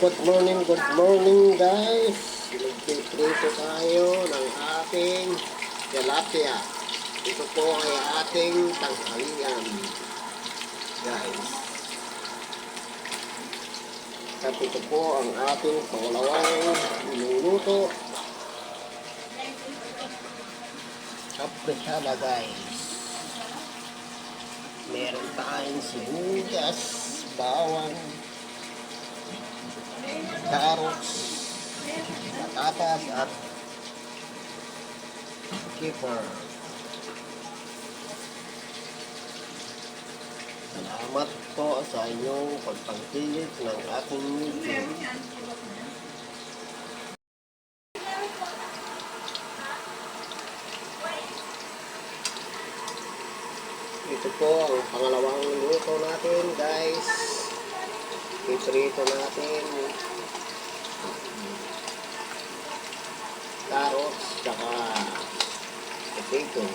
Good morning, good morning guys. Nagpiprito tayo ng ating tilapia. Ito po ay ating tanghalian. Guys. At ito po ang ating pangalawang niluluto. Kaprisada guys. Meron tayong sibuyas, bawang, carrots, patatas at kipper. Salamat po sa inyong pagpangkilit ng ating YouTube. Ito po ang pangalawang luto natin guys. Iprito natin carrots, tsaka potato.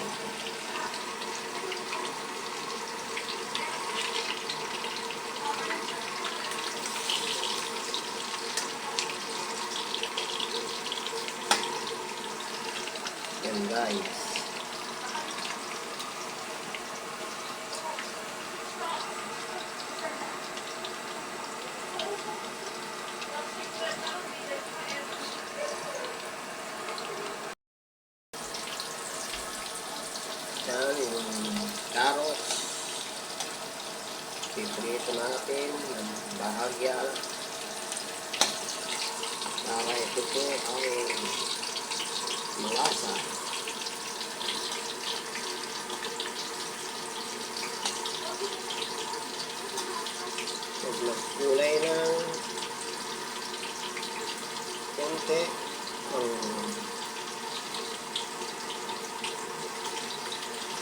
Yan guys. Yan yung carrots. Piprito natin ng bahagya. Para ito po ay malasa. Pag nagkulay ng konti, ang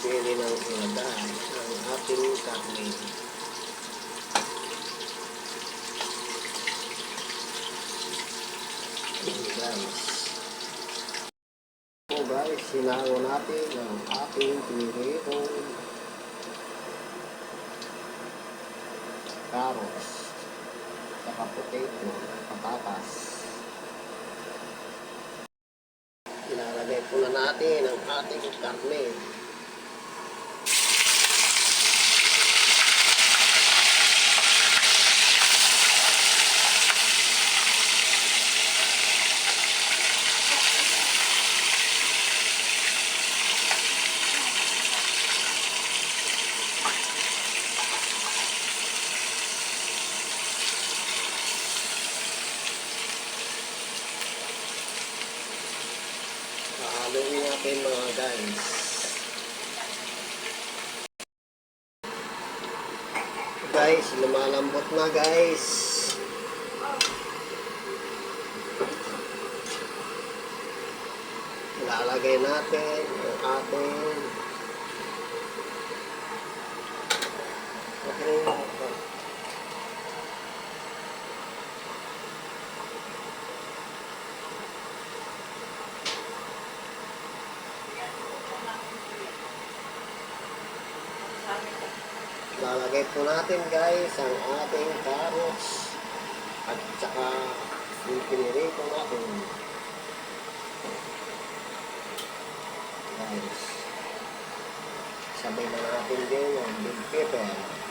pili ng ilagay ang ating karne. Guys. So guys, sinango natin ang ating piniritong carrots saka potato, patatas. Ilalagay po na natin ang ating karne. Haluin natin mga guys. Guys, lumalambot na guys. Lalagay natin ang ating ating Lalagay po natin guys ang ating carrots at saka yung pinirito natin. Guys. Sabay na natin din ang big pepper.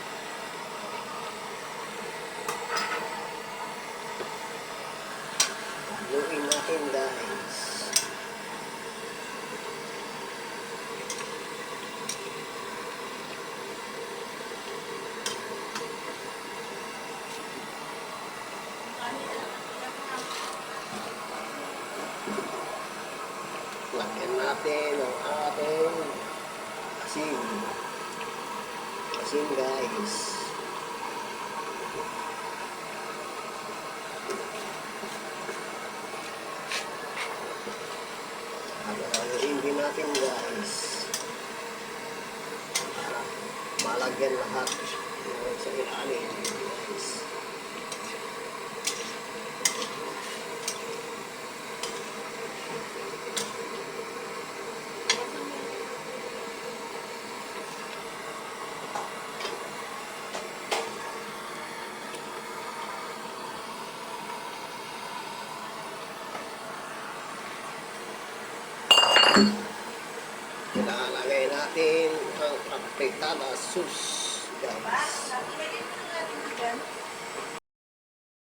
Lagyan natin ang ating asin. Asin guys. Haluin din natin guys. Malagyan lahat sa ilalim guys. Ilalagay natin ang kapitada sus. Yes.